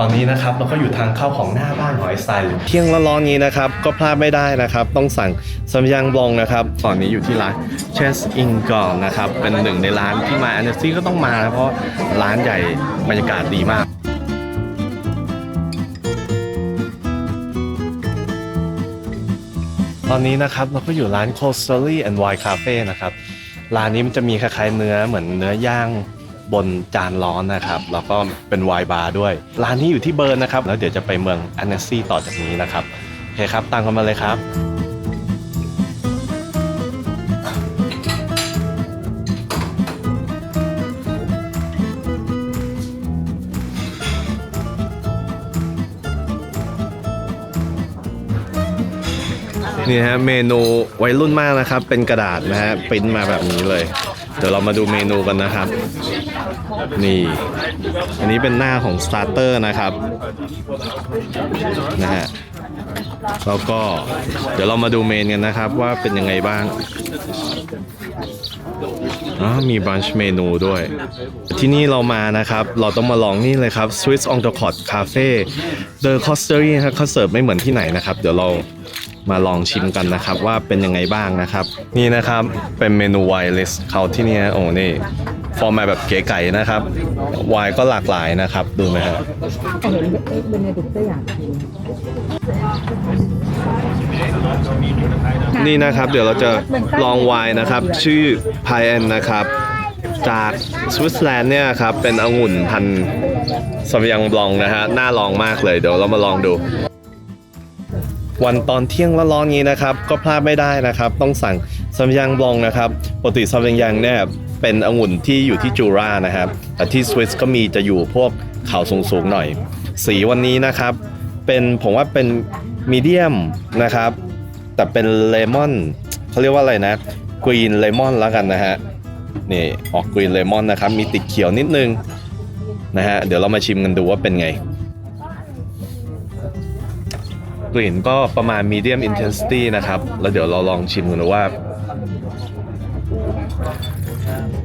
ตอนนี้นะครับเราก็อยู่ทางเข้าของหน้าบ้านหอยไซเที่ยงร้อนๆนี้นะครับ ก็พลาดไม่ได้นะครับ ต้องสั่งซัมยังบองนะครับ ตอนนี้อยู่ที่ร้านเชสอิงกอนนะครับ เป็นหนึ่งในร้านที่มาอันเนซี่ก็ต้องมานะเพราะร้านใหญ่บรรยากาศดีมากตอนนี้นะครับเราก็อยู่ร้าน c o s t e r y and Wine Cafe นะครับ ร้านนี้มันจะมีคล้ายๆเนื้อเหมือนเนื้อย่าง บนจานร้อนนะครับ แล้วก็เป็นไวน์บาร์ด้วย ร้านนี้อยู่ที่เบิร์นนะครับ แล้วเดี๋ยวจะไปเมืองอันเนสซี่ต่อจากนี้นะครับโอเคครับตามกันมาเลยครับนี่ฮะเมนูวัยรุ่นมากนะครับ เป็นกระดาษนะฮะปริ้นมาแบบนี้เลย เดี๋ยวเรามาดูเมนูกันนะครับ นี่ อันนี้เป็นหน้าของสตาร์เตอร์นะครับนะฮะแล้วก็เดี๋ยวเรามาดูเมนกันนะครับว่าเป็นยังไงบ้างอ๋อมีบรันช์เมนูด้วย ที่นี่เรามานะครับ เราต้องมาลองนี่เลยครับ Swiss on the Cot Cafe The Costery นะครับเขาเสิร์ฟไม่เหมือนที่ไหนนะครับ เดี๋ยวเรา มาลองชิมกันนะครับว่าเป็นยังไงบ้างนะครับ นี่นะครับเป็นเมนูไวน์เลสเขาที่นี่โอ้นี่ฟอร์มาแบบเก๋ไก่นะครับไวน์ก็หลากหลายนะครับ ดูนะฮะนี่นะครับเดี๋ยวเราจะลองไวน์นะครับ ชื่อพายแอนนะครับ จากสวิตเซอร์แลนด์เนี่ยครับ เป็นองุ่นพันธุ์สมยังบลองนะฮะน่าลองมากเลยเดี๋ยวเรามาลองดู วันตอนเที่ยงร้อนๆนี้นะครับ ก็พลาดไม่ได้นะครับ ต้องสั่งซัมยังบลองนะครับปกติซัมยังเนี่ยเป็นองุ่นที่อยู่ที่จูรานะครับแต่ที่สวิสก็มีจะอยู่พวกเขาสูงๆหน่อย สีวันนี้นะครับ เป็นผมว่าเป็นมีเดียมนะครับ แต่เป็นเลมอนเขาเรียกว่าอะไรนะกรีนเลมอนแล้วกันนะฮะนี่ออกกรีนเลมอนนะครับ มีติดเขียวนิดนึงนะฮะเดี๋ยวเรามาชิมกันดูว่าเป็นไง กลิ่นก็ประมาณ medium intensity นะครับ แล้วเดี๋ยวเราลองชิมกันดูว่า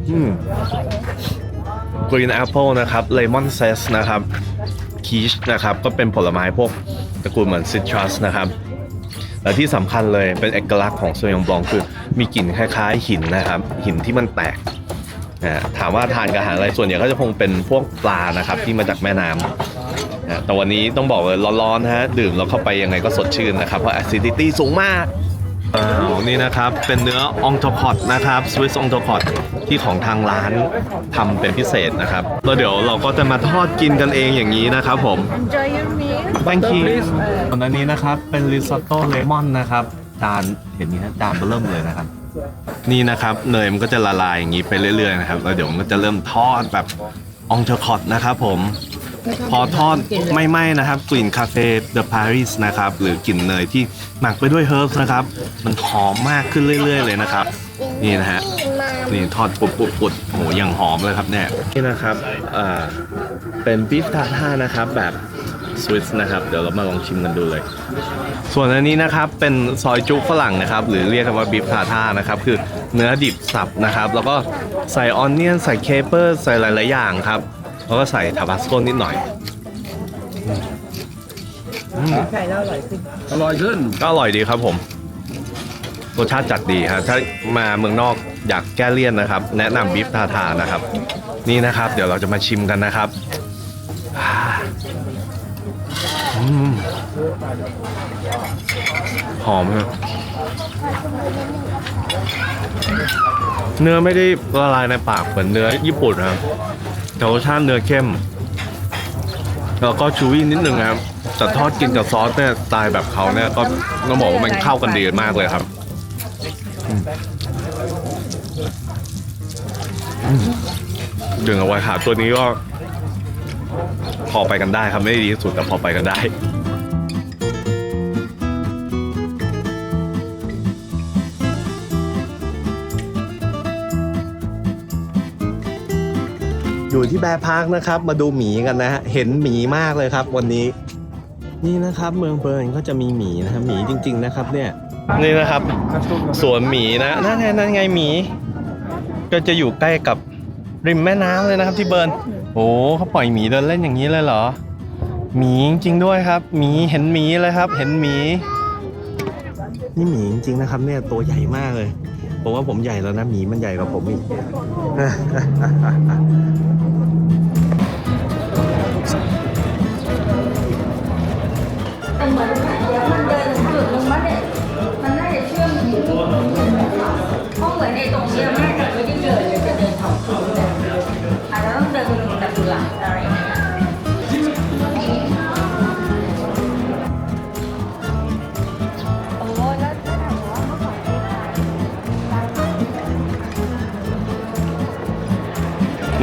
อืม green apple นะครับ lemon zest นะครับ peach นะครับ ก็เป็นผลไม้พวกตระกูลเหมือน citrus นะครับและที่สำคัญเลยเป็นเอกลักษณ์ของโซยองบลองคือมีกลิ่นคล้ายๆ หินนะครับ หินที่มันแตกถามว่าทานกับอาหารอะไรส่วนใหญ่ก็จะคงเป็นพวกปลานะครับที่มาจากแม่น้ำ นะแต่วันนี้ต้องบอกเลยร้อนๆนะฮะดื่มแล้วเข้าไปยังไงก็สดชื่นนะครับ เพราะ acidity สูงมากอ้าวนี่นะครับ เป็นเนื้อองโทคอตนะครับ Swiss องโทคอตที่ของทางร้านทำเป็นพิเศษนะครับแล้วเดี๋ยวเราก็จะมาทอดกินกันเองอย่างนี้นะครับผม Enjoy your meal thank you ตอนนี้นะครับ เป็นริซอตโต้เลมอนนะครับจานเห็นนี้ฮะจานเบอร์เริ่มเลยนะครับ นี่นะครับเนยมันก็จะละลายอย่างนี้ไปเรื่อยๆนะครับแล้วเดี๋ยวมันก็จะเริ่มทอดแบบองโทคอตนะครับผม พอทอดไม่ไหม้นะครับ กลิ่นคาเฟ่เดอะปารีสนะครับ หรือกลิ่นเนยที่หมักไปด้วยเฮิร์บนะครับ มันหอมมากขึ้นเรื่อย ๆ เลยนะครับ นี่นะฮะนี่ทอดปุดปุดปุดโหอย่างหอมเลยครับเนี่ยนี่นะครับอ่าเป็นบีฟทาท่านะครับแบบสวิสนะครับเดี๋ยวเรามาลองชิมกันดูเลย ส่วนอันนี้นะครับเป็นซอยจุฝรั่งนะครับ หรือเรียกกันว่าบีฟทาท่านะครับ คือเนื้อดิบสับนะครับ แล้วก็ใส่ออนเนียนใส่เคเปอร์ใส่หลายๆอย่างครับ แล้วก็ใส่ทาบาสโกนิดหน่อยไข่แล้วอร่อยขึ้นอร่อยขึ้นก็อร่อยดีครับผมรสชาติจัดดีครับถ้ามาเมืองนอกอยากแก้เลี่ยนนะครับ แนะนำบีฟทาทานะครับ นี่นะครับ เดี๋ยวเราจะมาชิมกันนะครับอ่าอืมหอมครับเนื้อไม่ได้ละลายในปากเหมือนเนื้อญี่ปุ่นนะครับ แต่รสชาติเนื้อเข้ม แล้วก็ชูวี่นิดนึงนะครับ แต่ทอดกินกับซอสเนี่ยสไตล์แบบเขาเนี่ยก็ต้องบอกว่ามันเข้ากันดีมากเลยครับดึงเอาไว้หาตัวนี้ก็พอไปกันได้ครับไม่ได้ดีที่สุดแต่พอไปกันได้ ที่แบร์พาร์คนะครับ มาดูหมีกันนะฮะเห็นหมีมากเลยครับ วันนี้ นี่นะครับ เมืองเบิร์นก็จะมีหมีนะครับหมีจริง ๆนะครับ เนี่ยนี่นะครับสวนหมีนะนั่นไงนั่นไงหมี ก็จะอยู่ใกล้กับริมแม่น้ำเลยนะครับ ที่เบิร์นโอ้เขาปล่อยหมีเดินเล่นอย่างนี้เลยเหรอหมีจริงๆด้วยครับหมีเห็นหมีเลยครับ เห็นหมีนี่หมีจริงๆนะครับ เนี่ยตัวใหญ่มากเลยผมว่าผมใหญ่แล้วนะหมีมันใหญ่กว่าผมอีก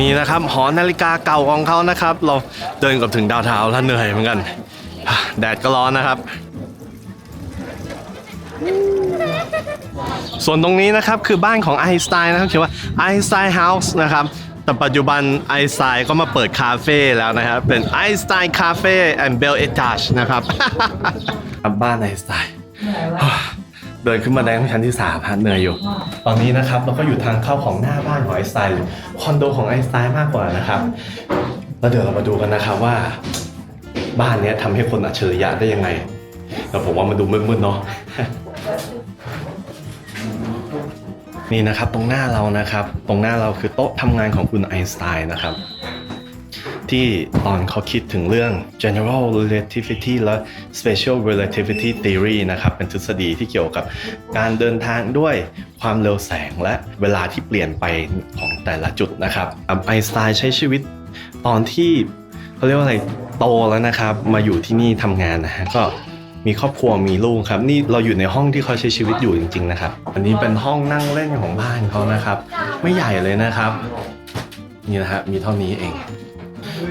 นี่นะครับหอนาฬิกาเก่าของเขานะครับ เราเดินกับถึงดาวเท้าแล้วเหนื่อยเหมือนกัน แดดก็ร้อนนะครับ ส่วนตรงนี้นะครับคือบ้านของไอน์สไตน์นะครับชื่อว่าไอน์สไตน์เฮาส์นะครับแต่ปัจจุบันไอน์สไตน์ก็มาเปิดคาเฟ่แล้วนะครับเป็นไอน์สไตน์คาเฟ่แอนด์เบลเอทัชนะครับบ้านไอน์สไตน์ เดินขึ้นมาได้ชั้นที่สามฮะเหนื่อยอยู่ ตอนนี้นะครับเราก็อยู่ทางเข้าของหน้าบ้านของไอน์สไตน์หรือคอนโดของไอน์สไตน์มากกว่านะครับแล้วเดี๋ยวเรามาดูกันนะครับว่า บ้านเนี้ยทำให้คนอัจฉริยะได้ยังไงแต่ผมว่ามันดูมืดๆเนาะ นี่นะครับตรงหน้าเรานะครับ ตรงหน้าเราคือโต๊ะทำงานของคุณไอน์สไตน์นะครับ ที่ตอนเขาคิดถึงเรื่อง general relativity และ special relativity theory นะครับ เป็นทฤษฎีที่เกี่ยวกับการเดินทางด้วยความเร็วแสงและเวลาที่เปลี่ยนไปของแต่ละจุดนะครับไอน์สไตน์ใช้ชีวิตตอนที่เขาเรียกว่าอะไรโตแล้วนะครับ มาอยู่ที่นี่ทำงานนะฮะก็มีครอบครัวมีลูกครับ นี่เราอยู่ในห้องที่เขาใช้ชีวิตอยู่จริง ๆ นะครับ อันนี้เป็นห้องนั่งเล่นของบ้านเขานะครับ ไม่ใหญ่เลยนะครับ นี่นะฮะมีเท่านี้เอง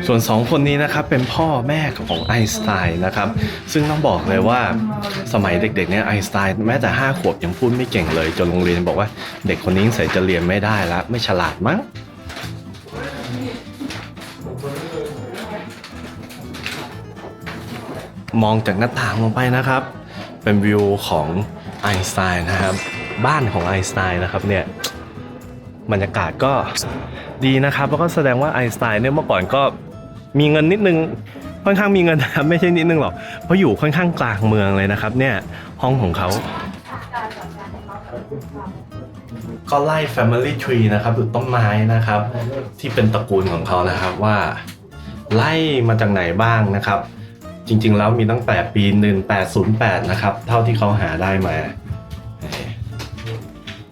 ส่วนสองคนนี้นะครับเป็นพ่อแม่ของไอน์สไตน์นะครับซึ่งต้องบอกเลยว่าสมัยเด็กๆเนี่ยไอน์สไตน์แม้แต่ห้าขวบยังพูดไม่เก่งเลยจนโรงเรียนบอกว่าเด็กคนนี้ใส่จะเรียนไม่ได้แล้วไม่ฉลาดมั้งมองจากหน้าต่างลงไปนะครับ เป็นวิวของไอน์สไตน์นะครับ บ้านของไอน์สไตน์นะครับเนี่ยบรรยากาศก็ ดีนะครับแล้วก็แสดงว่าไอน์สไตน์เนี่ยเมื่อก่อนก็มีเงินนิดนึงค่อนข้างมีเงินนะครับไม่ใช่นิดนึงหรอกเพราะอยู่ค่อนข้างกลางเมืองเลยนะครับ เนี่ยห้องของเขาก็ไล่ Family Tree นะครับหรือต้นไม้นะครับ ที่เป็นตระกูลของเขานะครับว่า ไล่มาจากไหนบ้างนะครับ จริงๆแล้วมีตั้งแต่ปี 1808 นะครับ เท่าที่เขาหาได้มา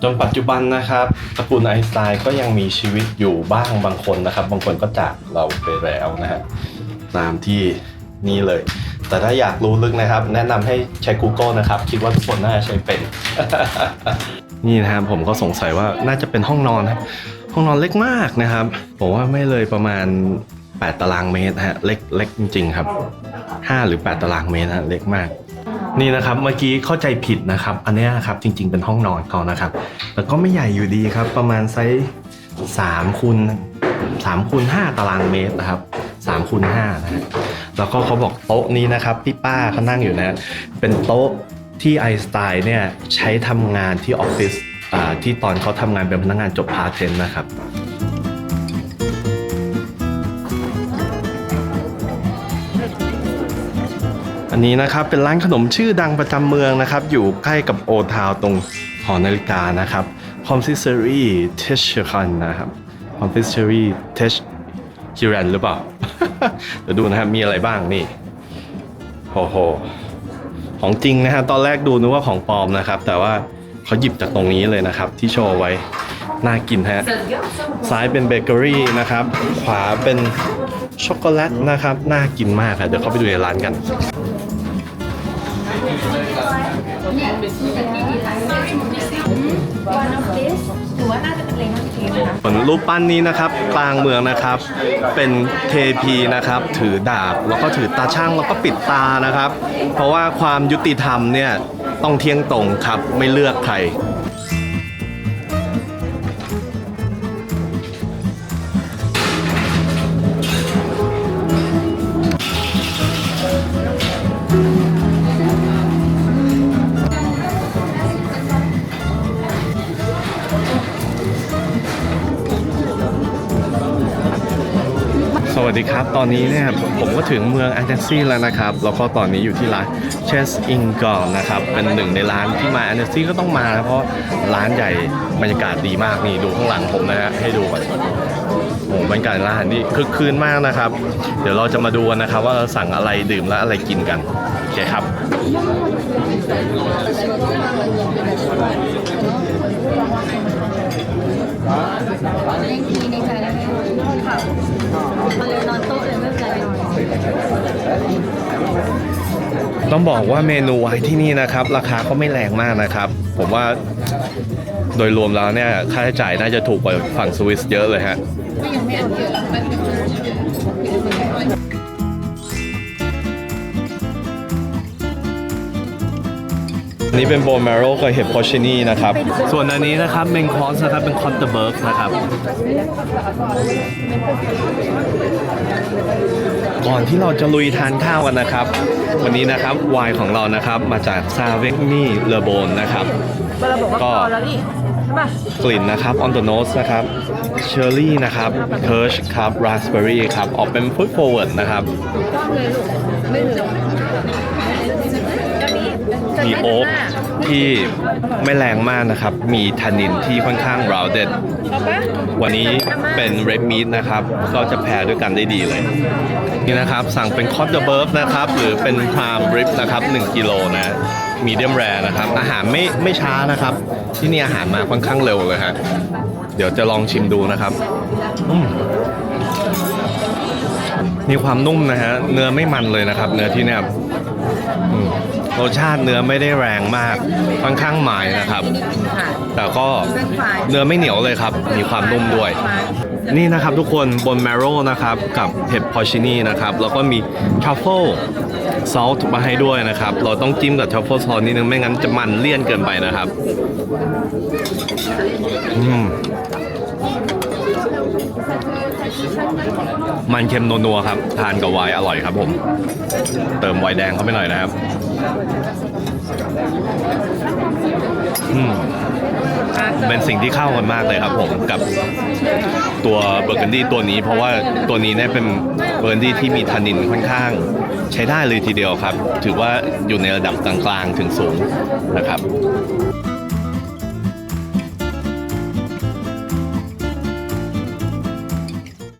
จนปัจจุบันนะครับตระกูลไอน์สไตน์ก็ยังมีชีวิตอยู่บ้างบางคนนะครับ บางคนก็จากเราไปแล้วนะฮะตามที่นี่เลย แต่ถ้าอยากรู้ลึกนะครับ แนะนำให้ใช้ Google นะครับ คิดว่าทุกคนน่าจะใช้เป็น นี่นะครับผมก็สงสัยว่าน่าจะเป็นห้องนอนครับ ห้องนอนเล็กมากนะครับ ผมว่าไม่เลยประมาณ 8 ตารางเมตรฮะเล็กเล็กจริง ๆ ครับ 5 หรือ 8 ตารางเมตรฮะเล็กมาก นี่นะครับเมื่อกี้เข้าใจผิดนะครับ อันนี้ยครับจริง ๆเป็นห้องนอนเขานะครับแต่ก็ไม่ใหญ่อยู่ดีครับ ประมาณไซส์สามคูณสามคูณห้าตารางเมตรนะครับสามคูณห้านะฮะแล้วก็เขาบอกโต๊ะนี้นะครับที่ป้าเขานั่งอยู่นะเป็นโต๊ะที่ไอสไตน์เนี่ยใช้ทำงานที่ออฟฟิศอ่าที่ตอนเขาทำงานเป็นพนักงานจบพาเทนนะครับ อันนี้นะครับเป็นร้านขนมชื่อดังประจำเมืองนะครับ อยู่ใกล้กับโอทาวตรงหอนาฬิกานะครับ Consistory t e s h k a n นนะครับ Consistory t e s h k i r a n หรือเปล่า เดี๋ยวดูนะครับ มีอะไรบ้างนี่โอ้โห ของจริงนะฮะตอนแรกดูนึกว่าของปลอมนะครับ แต่ว่าเขาหยิบจากตรงนี้เลยนะครับ ที่โชว์ไว้ น่ากินฮะ ซ้ายเป็นเบเกอรี่นะครับ ขวาเป็นช็อกโกแลตนะครับ น่ากินมากครับเดี๋ยวเข้าไปดูในร้านกัน หรือว่าน่าจะเป็นเลมอนเทนะคะส่วนรูปปั้นนี้นะครับกลางเมืองนะครับ เป็นเทพีนะครับ ถือดาบแล้วก็ถือตาช่างแล้วก็ปิดตานะครับ เพราะว่าความยุติธรรมเนี่ยต้องเที่ยงตรงครับไม่เลือกใคร สวัสดีครับ ตอนนี้เนี่ยผมก็ถึงเมืองแอนเจนซีแล้วนะครับ แล้วก็ตอนนี้อยู่ที่ร้านเชสอิงกอร์นะครับ เป็นหนึ่งในร้านที่มาแอนเจนซีก็ต้องมานะเพราะร้านใหญ่บรรยากาศดีมากนี่ดูข้างหลังผมนะฮะให้ดูก่อนโอ้โหบรรยากาศร้านนี่คึกคืนมากนะครับ เดี๋ยวเราจะมาดูนะครับ ว่าเราสั่งอะไรดื่มและอะไรกินกันโอเคครับเล่นทีในใจแล้ว ค่ะมาเลยนอนโต๊ะเลยไม่เป็นไรต้องบอกว่าเมนูไว้ที่นี่นะครับ ราคาก็ไม่แรงมากนะครับ ผมว่าโดยรวมแล้วเนี่ยค่าใช้จ่ายน่าจะถูกกว่าฝั่งสวิสเยอะเลยฮะอัน นี้เป็นโบนแมโรกับเห็ดพอชินีนะครับ ส่วนอันนี้นะครับเมนคอสนะครับเป็นคอนเตอร์เบิร์กนะครับ ก่อนที่เราจะลุยทานข้าวกันนะครับ วันนี้นะครับไวน์ของเรานะครับมาจากซาเวกนี่เลโบนนะครับเราบอกว่าก็พอแล้วนี่ใช่ป่ะกลิ่นนะครับออนโตโนสนะครับเชอร์รี่นะครับเคิร์ชครับราสเบอรี่ครับ ออกเป็นฟุตโฟเวิร์ดนะครับ มีโอ๊กที่ไม่แรงมากนะครับ มีทานินที่ค่อนข้างราวเด็ด วันนี้เป็นเรดมี t นะครับ ก็จะแพรด้วยกันได้ดีเลย นี่นะครับ สั่งเป็นคอ t เดอร์เบิร์ฟนะครับ หรือเป็นพามริปนะครับ 1 กิโลนะมีเดียมแรนะครับ อาหารไม่ไม่ช้านะครับ ที่นี่อาหารมาค่อนข้างเร็วเลยฮะเดี๋ยวจะลองชิมดูนะครับมีความนุ่มนะฮะ เนื้อไม่มันเลยนะครับ เนื้อที่เนี่ย รสชาติเนื้อไม่ได้แรงมากค่อนข้างหมายนะครับ แต่ก็เนื้อไม่เหนียวเลยครับ มีความนุ่มด้วย นี่นะครับทุกคนบนแมโรนะครับกับเห็ดพอชินีนะครับแล้วก็มีทรัฟเฟิลซอสมาให้ด้วยนะครับ เราต้องจิ้มกับทรัฟเฟิลซอสนิดนึงไม่งั้นจะมันเลี่ยนเกินไปนะครับอืมมันเค็มนัวๆครับ ทานกับไวน์อร่อยครับผม เติมไวน์แดงเข้าไปหน่อยนะครับ อืมเป็นสิ่งที่เข้ากันมากเลยครับผมกับตัวเบอร์กันดี้ตัวนี้ เพราะว่าตัวนี้เนี่ยเป็นเบอร์กันดี้ที่มีทานินค่อนข้าง ใช้ได้เลยทีเดียวครับ ถือว่าอยู่ในระดับกลางๆถึงสูงนะครับ